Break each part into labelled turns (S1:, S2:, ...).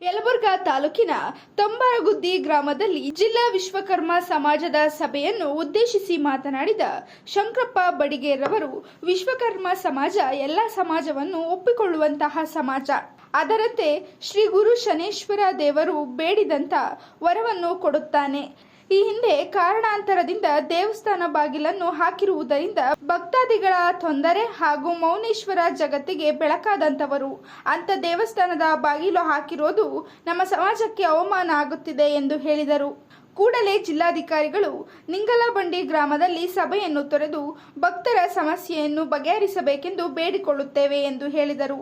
S1: ಯಲಬುರ್ಗಾ ತಾಲೂಕಿನ ತಂಬರಗುದ್ದಿ ಗ್ರಾಮದಲ್ಲಿ ಜಿಲ್ಲಾ ವಿಶ್ವಕರ್ಮ ಸಮಾಜದ ಸಭೆಯನ್ನು ಉದ್ದೇಶಿಸಿ ಮಾತನಾಡಿದ ಶಂಕರಪ್ಪ ಬಡಿಗೇರವರು, ವಿಶ್ವಕರ್ಮ ಸಮಾಜ ಎಲ್ಲ ಸಮಾಜವನ್ನು ಒಪ್ಪಿಕೊಳ್ಳುವಂತಹ ಸಮಾಜ. ಅದರಂತೆ ಶ್ರೀ ಗುರು ಶನೇಶ್ವರ ದೇವರು ಬೇಡಿದಂತ ವರವನ್ನು ಕೊಡುತ್ತಾನೆ. ಈ ಹಿಂದೆ ಕಾರಣಾಂತರದಿಂದ ದೇವಸ್ಥಾನ ಬಾಗಿಲನ್ನು ಹಾಕಿರುವುದರಿಂದ ಭಕ್ತಾದಿಗಳ ತೊಂದರೆ ಹಾಗೂ ಮೌನೇಶ್ವರ ಜಗತ್ತಿಗೆ ಬೆಳಕಾದಂತವರು ಅಂತ ದೇವಸ್ಥಾನದ ಬಾಗಿಲು ಹಾಕಿರೋದು ನಮ್ಮ ಸಮಾಜಕ್ಕೆ ಅವಮಾನ ಆಗುತ್ತಿದೆ ಎಂದು ಹೇಳಿದರು. ಕೂಡಲೇ ಜಿಲ್ಲಾಧಿಕಾರಿಗಳು ನಿಂಗಲಬಂಡಿ ಗ್ರಾಮದಲ್ಲಿ ಸಭೆಯನ್ನು ತೊರೆದು ಭಕ್ತರ ಸಮಸ್ಯೆಯನ್ನು ಬಗೆಹರಿಸಬೇಕೆಂದು ಬೇಡಿಕೊಳ್ಳುತ್ತೇವೆ ಎಂದು ಹೇಳಿದರು.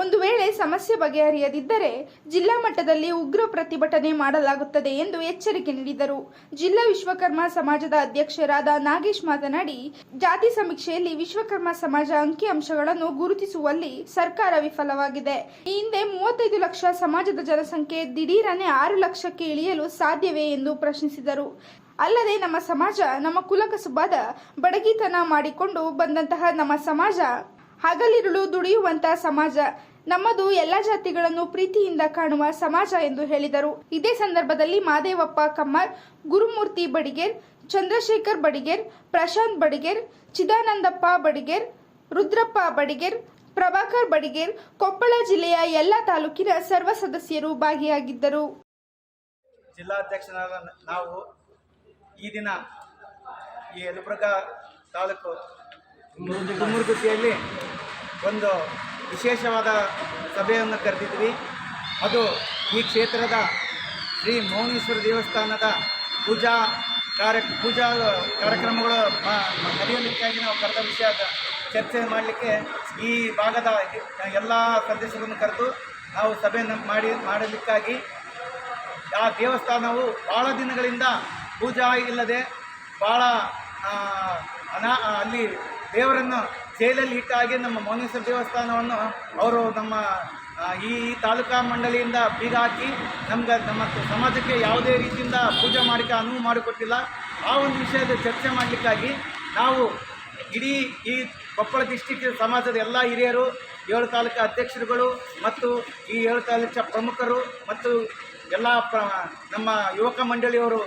S1: ಒಂದು ವೇಳೆ ಸಮಸ್ಯೆ ಬಗೆಹರಿಯದಿದ್ದರೆ ಜಿಲ್ಲಾ ಮಟ್ಟದಲ್ಲಿ ಉಗ್ರ ಪ್ರತಿಭಟನೆ ಮಾಡಲಾಗುತ್ತದೆ ಎಂದು ಎಚ್ಚರಿಕೆ ನೀಡಿದರು. ಜಿಲ್ಲಾ ವಿಶ್ವಕರ್ಮ ಸಮಾಜದ ಅಧ್ಯಕ್ಷರಾದ ನಾಗೇಶ್ ಮಾತನಾಡಿ, ಜಾತಿ ಸಮೀಕ್ಷೆಯಲ್ಲಿ ವಿಶ್ವಕರ್ಮ ಸಮಾಜ ಅಂಕಿಅಂಶಗಳನ್ನು ಗುರುತಿಸುವಲ್ಲಿ ಸರ್ಕಾರ ವಿಫಲವಾಗಿದೆ. ಈ ಹಿಂದೆ ಮೂವತ್ತೈದು ಲಕ್ಷ ಸಮಾಜದ ಜನಸಂಖ್ಯೆ, ದಿಢೀರನೆ ಆರು ಲಕ್ಷಕ್ಕೆ ಇಳಿಯಲು ಸಾಧ್ಯವೇ ಎಂದು ಪ್ರಶ್ನಿಸಿದರು. ಅಲ್ಲದೆ ನಮ್ಮ ಸಮಾಜ, ನಮ್ಮ ಕುಲಕಸುಬಾದ ಬಡಗಿತನ ಮಾಡಿಕೊಂಡು ಬಂದಂತಹ ನಮ್ಮ ಸಮಾಜ ಹಗಲಿರುಳು ದುಡಿಯುವಂತ ಸಮಾಜ. ನಮ್ಮದು ಎಲ್ಲ ಜಾತಿಗಳನ್ನು ಪ್ರೀತಿಯಿಂದ ಕಾಣುವ ಸಮಾಜ ಎಂದು ಹೇಳಿದರು. ಇದೇ ಸಂದರ್ಭದಲ್ಲಿ ಮಾದೇವಪ್ಪ ಕಮ್ಮರ್ ಗುರುಮೂರ್ತಿ ಬಡಿಗೇರ್, ಚಂದ್ರಶೇಖರ್ ಬಡಿಗೇರ್, ಪ್ರಶಾಂತ್ ಬಡಿಗೇರ್, ಚಿದಾನಂದಪ್ಪ ಬಡಿಗೇರ್, ರುದ್ರಪ್ಪ ಬಡಿಗೇರ್, ಪ್ರಭಾಕರ್ ಬಡಿಗೇರ್, ಕೊಪ್ಪಳ ಜಿಲ್ಲೆಯ ಎಲ್ಲ ತಾಲೂಕಿನ ಸರ್ವ ಸದಸ್ಯರು ಭಾಗಿಯಾಗಿದ್ದರು.
S2: ಜಿಲ್ಲಾಧ್ಯಕ್ಷರಾದ ನಾವು ಈ ದಿನ ಈ ಯಲಬುರ್ಗ ತಾಲೂಕು ಗುಮ್ಮುರ್ಗುತ್ತಿಯಲ್ಲಿ ಒಂದು ವಿಶೇಷವಾದ ಸಭೆಯನ್ನು ಕರೆದಿದ್ವಿ. ಅದು ಈ ಕ್ಷೇತ್ರದ ಶ್ರೀ ಮೌನೇಶ್ವರ ದೇವಸ್ಥಾನದ ಪೂಜಾ ಕಾರ್ಯ, ಪೂಜಾ ಕಾರ್ಯಕ್ರಮಗಳು ನಡೆಯಲಿಕ್ಕಾಗಿ ನಾವು ಕರೆದ ವಿಷಯ ಚರ್ಚೆ ಮಾಡಲಿಕ್ಕೆ ಈ ಭಾಗದ ಎಲ್ಲ ಸದಸ್ಯರನ್ನು ಕರೆದು ನಾವು ಸಭೆಯನ್ನು ಮಾಡಿ, ಮಾಡಲಿಕ್ಕಾಗಿ ಆ ದೇವಸ್ಥಾನವು ಭಾಳ ದಿನಗಳಿಂದ ಪೂಜಾ ಇಲ್ಲದೆ ಭಾಳ ಅನಾ, ಅಲ್ಲಿ ದೇವರನ್ನು ಜೈಲಲ್ಲಿ ಹಿಟ್ಟಾಗಿ ನಮ್ಮ ಮೌನೇಶ್ವರ ದೇವಸ್ಥಾನವನ್ನು ಅವರು ನಮ್ಮ ಈ ತಾಲೂಕಾ ಮಂಡಳಿಯಿಂದ ಬೀಗ ಹಾಕಿ ನಮ್ಗೆ ನಮ್ಮ ಸಮಾಜಕ್ಕೆ ಯಾವುದೇ ರೀತಿಯಿಂದ ಪೂಜೆ ಮಾಡಲಿಕ್ಕೆ ಅನುವು ಮಾಡಿಕೊಟ್ಟಿಲ್ಲ. ಆ ಒಂದು ವಿಷಯದ ಚರ್ಚೆ ಮಾಡಲಿಕ್ಕಾಗಿ ನಾವು ಇಡೀ ಈ ಕೊಪ್ಪಳ ಡಿಸ್ಟಿಕ್ ಸಮಾಜದ ಎಲ್ಲ ಹಿರಿಯರು, ಏಳು ತಾಲೂಕು ಅಧ್ಯಕ್ಷರುಗಳು ಮತ್ತು ಈ ಏಳು ತಾಲೂಕಿನ ಪ್ರಮುಖರು ಮತ್ತು ಎಲ್ಲ ಪ್ರ, ನಮ್ಮ ಯುವಕ ಮಂಡಳಿಯವರು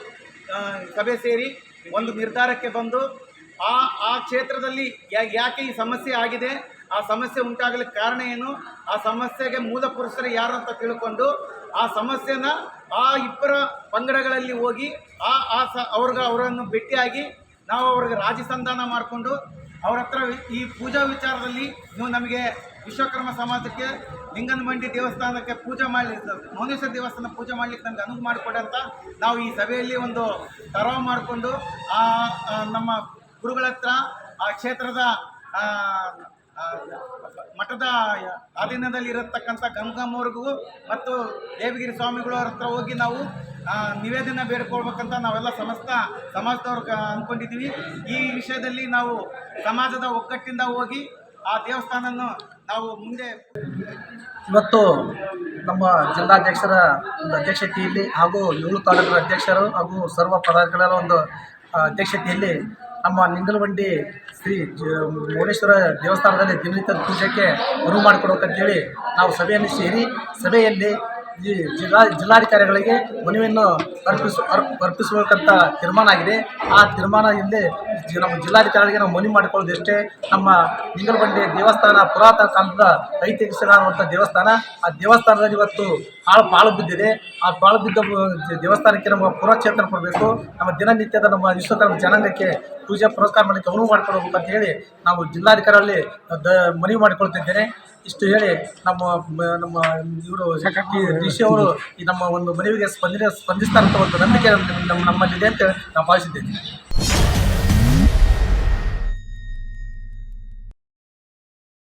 S2: ಸಭೆ ಸೇರಿ ಒಂದು ನಿರ್ಧಾರಕ್ಕೆ ಬಂದು ಆ ಆ ಕ್ಷೇತ್ರದಲ್ಲಿ ಯಾಕೆ ಈ ಸಮಸ್ಯೆ ಆಗಿದೆ? ಆ ಸಮಸ್ಯೆ ಉಂಟಾಗಲಿಕ್ಕೆ ಕಾರಣ ಏನು? ಆ ಸಮಸ್ಯೆಗೆ ಮೂಲ ಪುರುಷರು ಯಾರು ಅಂತ ತಿಳ್ಕೊಂಡು ಆ ಸಮಸ್ಯೆನ ಆ ಇಬ್ಬರ ಪಂಗಡಗಳಲ್ಲಿ ಹೋಗಿ ಆ ಆ ಸ, ಅವ್ರಿಗೆ ಅವರನ್ನು ಭೇಟಿಯಾಗಿ ನಾವು ಅವ್ರಿಗೆ ರಾಜಿ ಸಂಧಾನ ಮಾಡಿಕೊಂಡು ಅವ್ರ ಹತ್ರ ಈ ಪೂಜಾ ವಿಚಾರದಲ್ಲಿ ನೀವು ನಮಗೆ ವಿಶ್ವಕರ್ಮ ಸಮಾಜಕ್ಕೆ, ಲಿಂಗನಮಂಡಿ ದೇವಸ್ಥಾನಕ್ಕೆ ಪೂಜೆ ಮಾಡಲಿ ಮೌನೇಶ್ವರ ದೇವಸ್ಥಾನ ಪೂಜೆ ಮಾಡಲಿಕ್ಕೆ ನಮಗೆ ಅನುವು ಮಾಡಿಕೊಡಂತ ನಾವು ಈ ಸಭೆಯಲ್ಲಿ ಒಂದು ತರವ ಮಾಡಿಕೊಂಡು ನಮ್ಮ ಗುರುಗಳ ಹತ್ರ ಆ ಕ್ಷೇತ್ರದ ಮಠದ ಅಧೀನದಲ್ಲಿ ಇರತಕ್ಕಂಥ ಗಂಗಮ್ಮವ್ರಿಗೂ ಮತ್ತು ದೇವಗಿರಿ ಸ್ವಾಮಿಗಳವ್ರ ಹತ್ರ ಹೋಗಿ ನಾವು ನಿವೇದನೆ ಬೇಡ್ಕೊಳ್ಬೇಕಂತ ನಾವೆಲ್ಲ ಸಮಸ್ತ ಸಮಾಜದವ್ರು ಅಂದ್ಕೊಂಡಿದ್ದೀವಿ ಈ ವಿಷಯದಲ್ಲಿ ನಾವು ಸಮಾಜದ ಒಗ್ಗಟ್ಟಿಂದ ಹೋಗಿ ಆ ದೇವಸ್ಥಾನವನ್ನು ನಾವು ಮುಂದೆ
S3: ಇವತ್ತು ನಮ್ಮ ಜಿಲ್ಲಾಧ್ಯಕ್ಷರ ಒಂದು ಅಧ್ಯಕ್ಷತೆಯಲ್ಲಿ ಹಾಗೂ ಏಳು ತಾಲೂಕಿನ ಅಧ್ಯಕ್ಷರು ಹಾಗೂ ಸರ್ವ ಪದಾಧಿಕಾರಿಗಳ ಒಂದು ಅಧ್ಯಕ್ಷತೆಯಲ್ಲಿ ನಮ್ಮ ನಿಂಗಲವಂಡಿ ಶ್ರೀ ಭುವನೇಶ್ವರ ದೇವಸ್ಥಾನದಲ್ಲಿ ದಿನನಿತ್ಯದ ಪೂಜೆಗೆ ಅನುವು ಮಾಡಿಕೊಡ್ಬೇಕಂತೇಳಿ ನಾವು ಸಭೆಯನ್ನು ಸೇರಿ ಸಭೆಯಲ್ಲಿ ಈ ಜಿಲ್ಲಾ ಜಿಲ್ಲಾಧಿಕಾರಿಗಳಿಗೆ ಮನವಿಯನ್ನು ಅರ್ಪಿಸ ಅರ್ಪ್ ಅರ್ಪಿಸಬೇಕಂತ ತೀರ್ಮಾನ ಆಗಿದೆ. ಆ ತೀರ್ಮಾನ ಇಲ್ಲಿ ನಮ್ಮ ಜಿಲ್ಲಾಧಿಕಾರಿಗಳಿಗೆ ನಾವು ಮನವಿ ಮಾಡಿಕೊಳ್ಳೋದಷ್ಟೇ ನಮ್ಮ ನಿಂಗಲಬಂಡೆ ದೇವಸ್ಥಾನ, ಪುರಾತನ ಕಾಲದ ಐತಿಹಾಸಿಕವಾದಂಥ ದೇವಸ್ಥಾನ, ಆ ದೇವಸ್ಥಾನದಲ್ಲಿ ಇವತ್ತು ಹಾಳು ಪಾಳು ಬಿದ್ದಿದೆ. ಆ ಪಾಳು ಬಿದ್ದ ದೇವಸ್ಥಾನಕ್ಕೆ ನಮ್ಮ ಪುನಶ್ಚೇತನ ಕೊಡಬೇಕು. ನಮ್ಮ ದಿನನಿತ್ಯದ ನಮ್ಮ ವಿಶ್ವಕರ್ಮ ಜನಾಂಗಕ್ಕೆ ಪೂಜೆ ಪುರಸ್ಕಾರ ಮಾಡಲಿಕ್ಕೆ ಅನುವು ಮಾಡಿಕೊಡ್ಬೇಕು ಅಂತ ಹೇಳಿ ನಾವು ಜಿಲ್ಲಾಧಿಕಾರಿಯಲ್ಲಿ ದ ಮನವಿ ಮಾಡಿಕೊಳ್ತಿದ್ದೇನೆ. ಇಷ್ಟು ಹೇಳಿ ನಮ್ಮ ನಮ್ಮ ಇವರು ಡಿ ಸಿ ಅವರು ಈ ನಮ್ಮ ಒಂದು ಮನವಿಗೆ ಸ್ಪಂದನೆ ಸ್ಪಂದಿಸ್ತಾರಂತ ಒಂದು ನಂಬಿಕೆ ನಮ್ಮ ನಮ್ಮಲ್ಲಿದೆ ಅಂತ ನಾವು ಭಾವಿಸಿದ್ದೇನೆ